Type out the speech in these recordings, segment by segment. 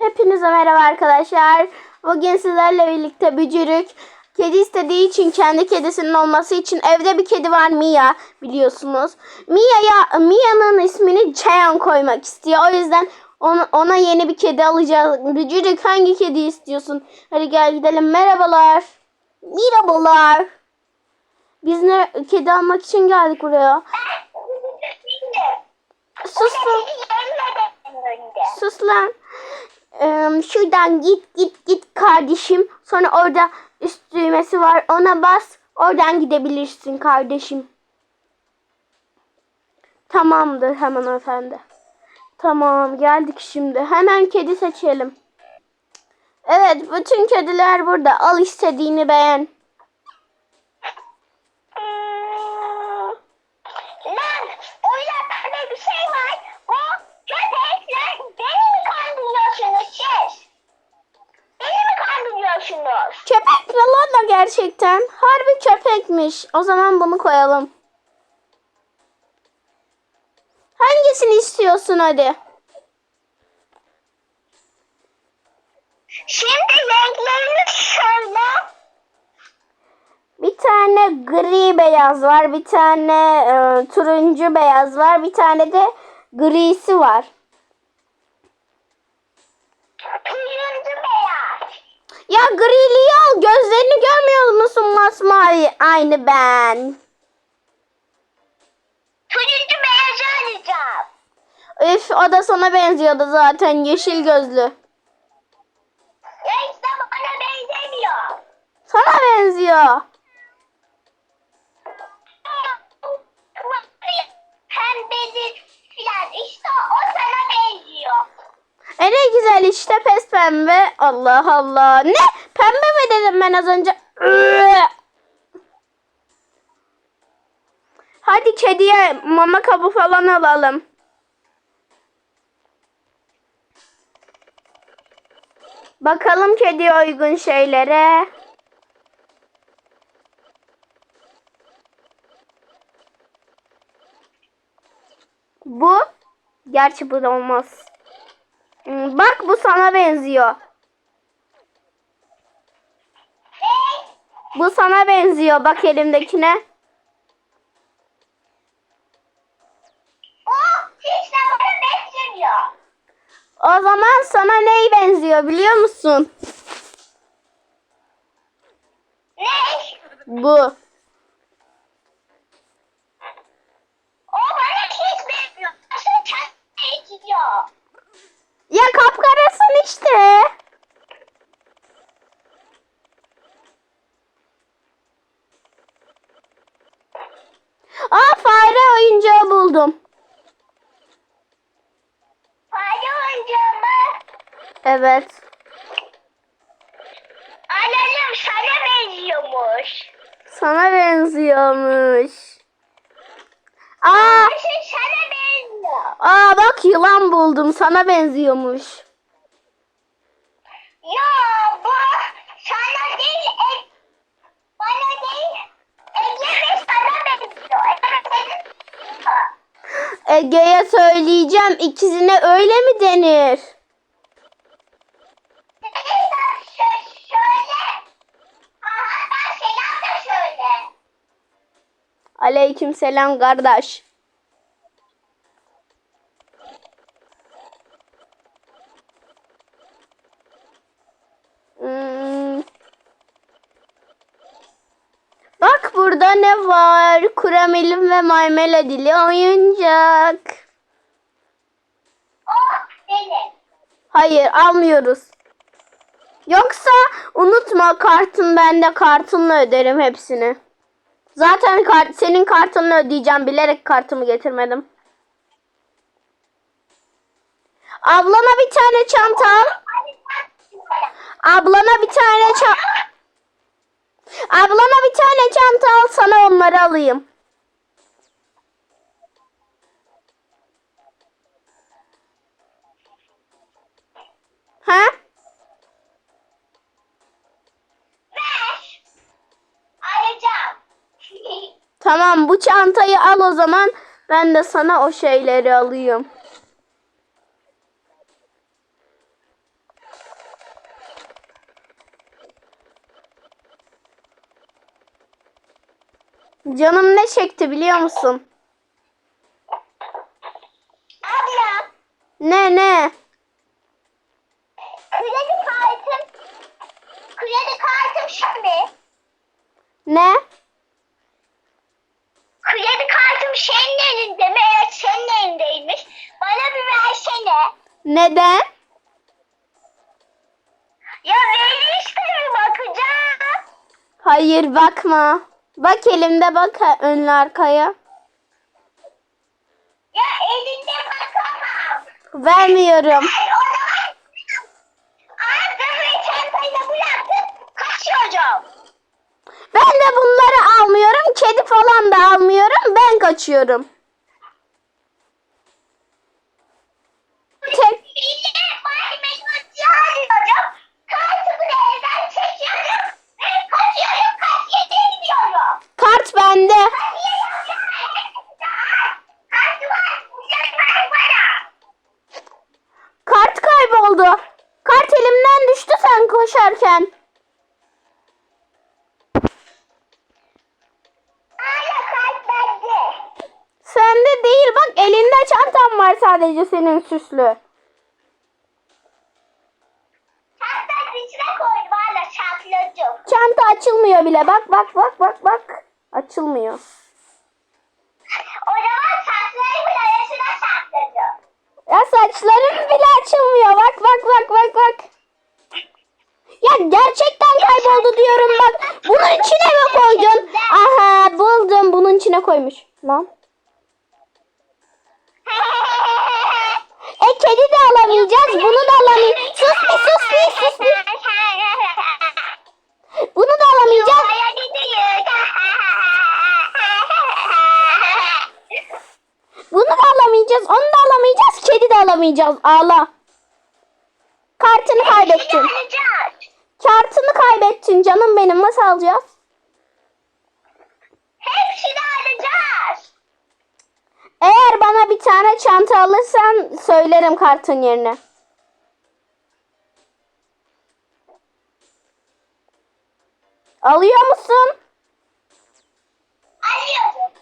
Hepinize merhaba arkadaşlar. Bugün sizlerle birlikte Bücürük kedi istediği için kendi kedisinin olması için evde bir kedi var Mia biliyorsunuz. Mia'ya Mia'nın ismini Chayan koymak istiyor. O yüzden ona, ona yeni bir kedi alacağız. Bücürük hangi kedi istiyorsun? Hadi gel gidelim. Merhabalar. Merhabalar. Biz ne kedi almak için geldik buraya. Sus lan. Sus lan. Şuradan git git git kardeşim. Sonra orada üst düğmesi var. Ona bas. Oradan gidebilirsin kardeşim. Tamamdır hemen efendi. Tamam geldik şimdi. Hemen kedi seçelim. Evet bütün kediler burada. Al istediğini beğen. Lan orada pembe bir şey var. O köpekler beni mi kandırıyorsunuz siz? Beni mi kandırıyorsunuz? Köpek gerçekten? Harbi köpekmiş. O zaman bunu koyalım. Hangisini istiyorsun hadi? Şimdi renklerini söyle. Bir tane gri beyaz var, bir tane e, turuncu beyaz var, bir tane de grisi var. Turuncu beyaz. Ya griliyi al, gözlerini görmüyor musun masmavi? Aynı ben. Turuncu beyazı alacağım. Üf, o da sana benziyordu zaten, yeşil gözlü. Ya işte bana benzemiyor. Sana benziyor. Pembedir filan işte o sana benziyor. E ne güzel işte pes pembe. Allah Allah. Ne? Pembe mi dedim ben az önce? Iıı. Hadi kediye mama kabı falan alalım. Bakalım kediye uygun şeylere. Bu. Gerçi bu da olmaz. Hmm, Bak bu sana benziyor. Bu sana benziyor. Bak elimdekine. O zaman sana neyi benziyor biliyor musun? Ne? Bu. O bana hiç benziyor. Aslında kendine gidiyor. Ya kapkarasın işte. Aa fare oyuncağı buldum. Fare oyuncağı mı? Evet. Anladım sana benziyormuş. Sana benziyormuş. Aa, Nasıl sana benziyor? aa bak yılan buldum. Sana benziyormuş. Ya bu sana değil, e, bana değil, Ege ve sana benziyor. Ege'ye söyleyeceğim. İkizine öyle mi denir? Söyle. Aha selam da söyle. Aleyküm selam kardeş. Hmm. Bak burada ne var? Kuramelim ve maymela dili oyuncak. O benim. Hayır almıyoruz. Yoksa unutma kartın bende kartınla öderim hepsini. Zaten kart, senin kartınla ödeyeceğim bilerek kartımı getirmedim. Ablana bir tane çanta. Ablana bir tane ça Ablana bir tane çanta al sana onları alayım. Ha? Tamam bu çantayı al o zaman. Ben de sana o şeyleri alayım. Canım ne çekti biliyor musun? Abla. Ne ne? Kredi kartım. Kredi kartım şimdi. Ne? Kartım senin elinde mi? Evet senin elindeymiş. Bana bir versene. Neden? Ya ver işte bakacağım. Hayır bakma. Bak elimde bak önlü arkaya. Ya elinde bakamam. Vermiyorum. Ay o zaman. Ağzını ve çantayı da bıraktım. Kaçıyorum. Ben de bunları almıyorum. Kedi falan da almıyorum. Ben kaçıyorum. Tek Yine baymenotçu arıyorum. Kartımı da evden çekiyorum. Ve kaçıyorum. Kaçıya gidiyorum. kart bende. Kart kayboldu. Kart elimden düştü sen koşarken. Hala kart bende. Sende değil bak elinde çantam var sadece senin süslü. Çantanın içine koydum hala sakladım. Çanta açılmıyor bile. Bak bak bak bak bak. Açılmıyor. O zaman saçlarımın arasına sakladım. Ya saçlarım bile açılmıyor. Bak bak bak bak bak. Ya gerçekten kayboldu diyorum bak. Bunun içine mi koydun? Aha buldum. Bunun içine koymuş. Lan. E kedi de alamayacağız. Bunu da alamayacağız. Sus bir sus bir sus bir. Bunu da alamayacağız. Bunu da alamayacağız. Onu da alamayacağız. Kedi de alamayacağız. Ağla. Kartını kaybettin. Kartını kaybettin canım benim. Nasıl alacağız? Hepsini alacağız. Eğer bana bir tane çanta alırsan söylerim kartın yerine. Alıyor musun? Alıyorum.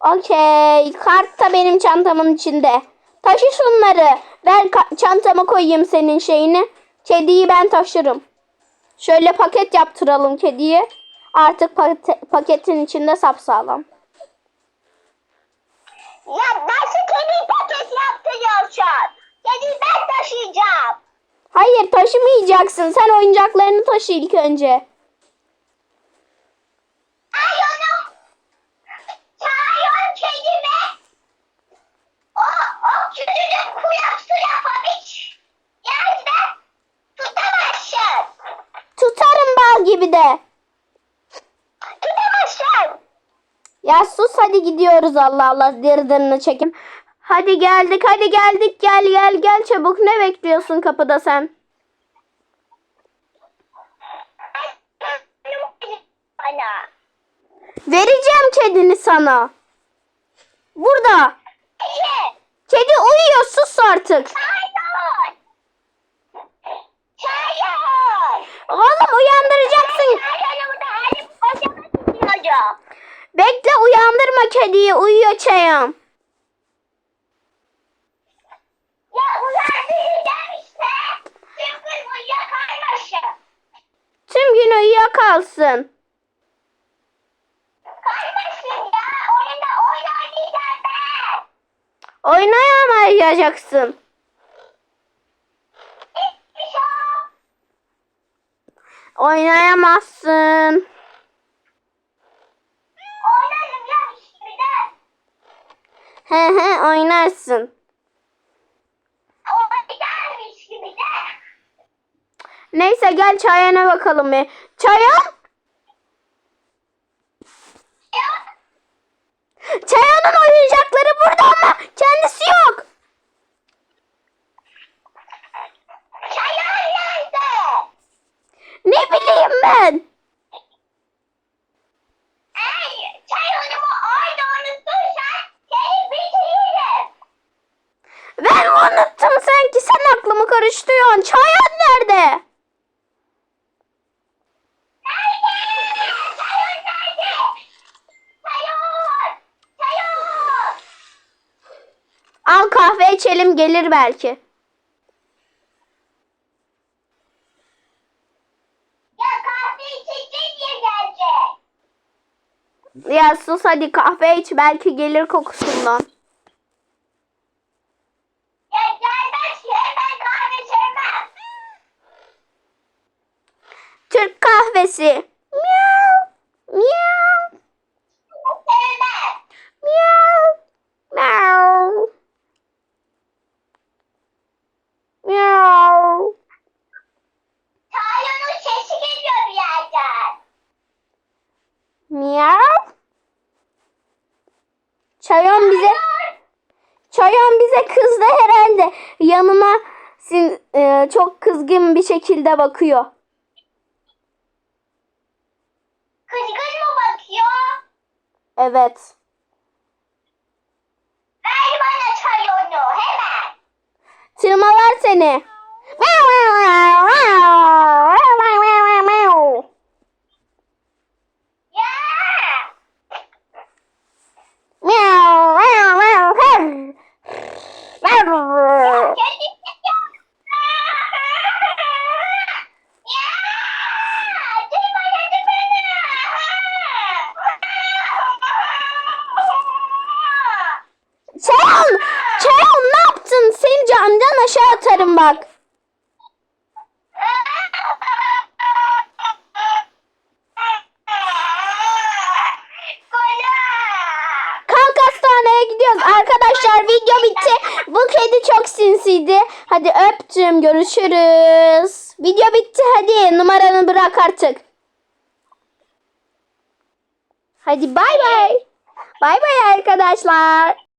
Okey. Kart da benim çantamın içinde. Taşı şunları. Ben çantama koyayım senin şeyini. Kediyi ben taşırım. Şöyle paket yaptıralım kediye. Artık paketin içinde sapsağlam. Ya nasıl kedi paket yaptırıyorsun? Kedi ben taşıyacağım. Hayır taşımayacaksın. Sen oyuncaklarını taşı ilk önce. Ay onu. Çağırıyorum kedimi. O, o küçücük kulak su yapamış. Yani ben tutamazsın. Tutarım bal gibi de. Tutamazsın. Ya sus hadi gidiyoruz Allah Allah dırdırını çekim. Hadi geldik hadi geldik gel gel gel çabuk ne bekliyorsun kapıda sen? Bana. Vereceğim kedini sana. Burada. Kedi uyuyor sus artık. Bekle uyandırma kediyi uyuyor çayım. Ya uyandıracağım işte. Çünkü uyuyakalmasın. Tüm gün uyuyor kalsın. Kalmasın ya. Oyunda oyun oynayacağım ben. Oynayamayacaksın. Hiçbir şey. Oynayamazsın. He he oynarsın. Oynarmış gibi de. Neyse gel çayana bakalım bir. Çayan? Ya. Çayanın oyuncakları burada ama kendisi yok. Çayır nerede? Ne bileyim ben. aklımı karıştırıyorsun. Çayan nerede? Al kahve içelim gelir belki. Ya kahve içecek ya gelecek. Ya sus hadi kahve iç belki gelir kokusundan. Kızgın bir şekilde bakıyor. Kızgın mı bakıyor? Evet. Ver bana çayonu hemen. Tırmalar seni. Ya. Kendi Ya. Duyma dedim bana. Çayon! Çayon ne yaptın? Seni camdan aşağı atarım bak. Kulak. Kalk hastaneye gidiyoruz. Arkadaşlar video bitti. Bu kedi çok sinsiydi. Hadi öptüm. Görüşürüz. Video bitti. Hadi numaranı bırak artık. Hadi bay bay. Bay bay arkadaşlar.